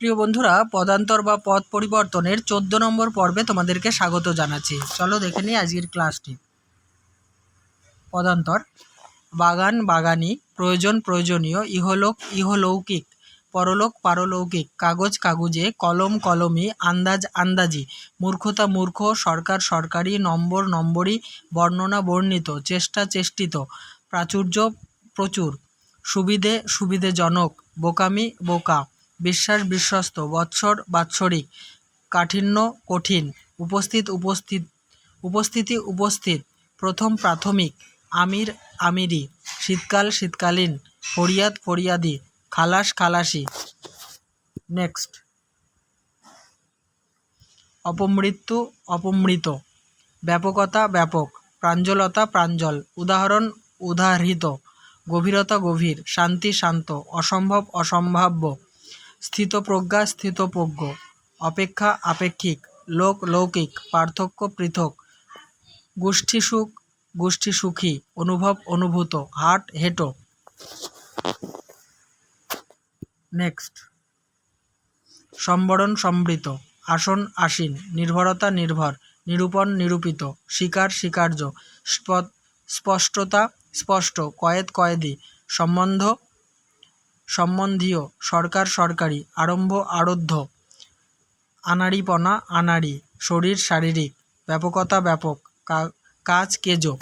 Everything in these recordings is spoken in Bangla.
প্রিয় বন্ধুরা, পদান্তর বা পদ পরিবর্তনের চোদ্দ নম্বর পর্বে তোমাদেরকে স্বাগত জানাচ্ছি। চলো দেখে নিই আজকের ক্লাসটি। পদান্তর, বাগান, বাগানি, প্রয়োজন, প্রয়োজনীয়, ইহলোক, ইহলৌকিক, পরলোক, পারলৌকিক, কাগজ, কাগজে, কলম, কলমি, আন্দাজ, আন্দাজি, মূর্খতা, মূর্খ, সরকার, সরকারি, নম্বর নম্বরই বর্ণনা, বর্ণিত, চেষ্টা, চেষ্টিত, প্রাচুর্য, প্রচুর, সুবিধে, সুবিধেজনক, বোকামি, বোকা। বিশ্বাস বিশ্বস্ত, বৎসর বাৎসরিক, কাঠিন্য কঠিন, উপস্থিত উপস্থিত, উপস্থিতি উপস্থিত, প্রথম প্রাথমিক, আমির আমিরি, শীতকাল শীতকালীন, ফরিয়াদ ফরিয়াদি, খালাস খালাসি। নেক্সট। অপমৃত্যু অপমৃত। ব্যাপকতা ব্যাপক, প্রাঞ্জলতা প্রাঞ্জল, উদাহরণ উদাহৃত, গভীরতা গভীর, শান্তি শান্ত, অসম্ভব অসম্ভাব্য। স্থিতপ্রজ্ঞা, স্থিতপ্রজ্ঞ। অপেক্ষা আপেক্ষিক, লোক লৌকিক, পার্থক্য পৃথক। গোষ্ঠী সুখ গোষ্ঠী সুখী অনুভব অনুভূত, হাট হেটো। নেক্সট। সম্বরণ সম্বৃত আসন আসীন, নির্ভরতা নির্ভর, নিরূপণ নিরূপিত, শিকার স্বীকার্য স্প- স্পষ্টতা স্পষ্ট, কয়েদ কয়েদি, সম্বন্ধ সম্বন্ধীয় সরকার সরকারি আরম্ভ আরব্ধ আনাড়িপনা আনাড়ি, শরীর শারীরিক, ব্যাপকতা ব্যাপক কাজ কেজো।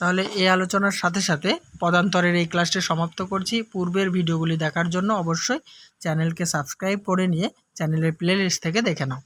তাহলে এই আলোচনার সাথে সাথে পদান্তরের এই ক্লাসটি সমাপ্ত করছি। পূর্বের ভিডিওগুলি দেখার জন্য অবশ্যই চ্যানেলকে সাবস্ক্রাইব করে নিয়ে চ্যানেলের প্লেলিস্ট থেকে দেখে নাও।